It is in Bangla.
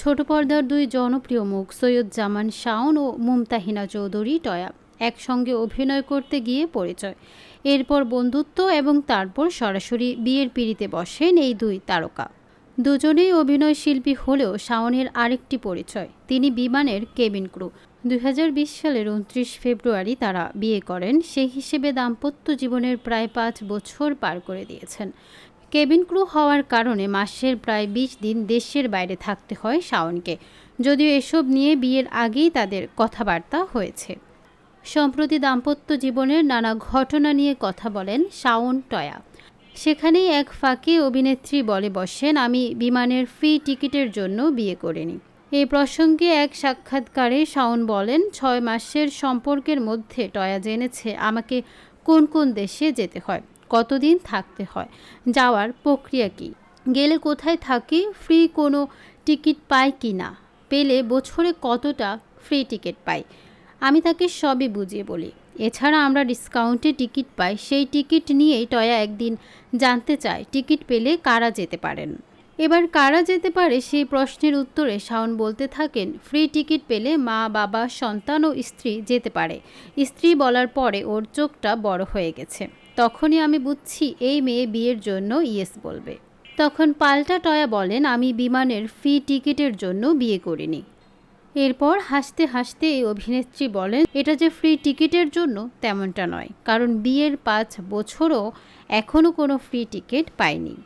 ছোট পর্দার দুই জনপ্রিয় মুখ, সৈয়দ জামান শাওন ও মুমতাহিনা চৌধুরী টয়া, একসঙ্গে অভিনয় করতে গিয়ে পরিচয়। এরপর বন্ধুত্ব এবং তারপর সরাসরি বিয়ের পিড়িতে বসেন এই দুই তারকা। দুজনেই অভিনয় শিল্পী হলেও শাওনের আরেকটি পরিচয়, তিনি বিমানের কেবিন ক্রু। দুই হাজার বিশ সালের উনত্রিশ ফেব্রুয়ারি তারা বিয়ে করেন, সেই হিসেবে দাম্পত্য জীবনের প্রায় পাঁচ বছর পার করে দিয়েছেন। কেবিন ক্রু হওয়ার কারণে মাসের প্রায় বিশ দিন দেশের বাইরে থাকতে হয় শাওনকে। যদিও এসব নিয়ে বিয়ের আগেই তাদের কথাবার্তা হয়েছে। সম্প্রতি দাম্পত্য জীবনের নানা ঘটনা নিয়ে কথা বলেন শাওন টয়া। সেখানেই এক ফাঁকে অভিনেত্রী বলে বসেন, আমি বিমানের ফ্রি টিকিটের জন্য বিয়ে করিনি। এই প্রসঙ্গে এক সাক্ষাৎকারে শাওন বলেন, ছয় মাসের সম্পর্কের মধ্যে টয়া জেনেছে আমাকে কোন কোন দেশে যেতে হয়। কতদিন থাকতে হয়? যাওয়ার প্রক্রিয়া কী? গেলে কোথায় থাকি? ফ্রি কোনো টিকিট পাই কি না? পেলে বছরে কতটা ফ্রি টিকিট পাই? আমি তাকে সবই বুঝিয়ে বলি। এছাড়া আমরা ডিসকাউন্টে টিকিট পাই। সেই টিকিট নিয়েই টয়া একদিন জানতে চায়, টিকিট পেলে কারা যেতে পারেন? এবার কারা যেতে পারে সেই প্রশ্নের উত্তরে শাওন বলতে থাকেন, ফ্রি টিকিট পেলে মা, বাবা, সন্তান ও স্ত্রী যেতে পারে। স্ত্রী বলার পরে ওর চোখটা বড় হয়ে গেছে। তখনই আমি বুঝছি এই মেয়ে বিয়ের জন্য ইয়েস বলবে। তখন পাল্টা টয়া বলেন, আমি বিমানের ফ্রি টিকিটের জন্য বিয়ে করিনি। এরপর হাসতে হাসতে এই অভিনেত্রী বলেন, এটা যে ফ্রি টিকিটের জন্য তেমনটা নয়, কারণ বিয়ের পাঁচ বছরও এখনও কোনো ফ্রি টিকিট পাইনি।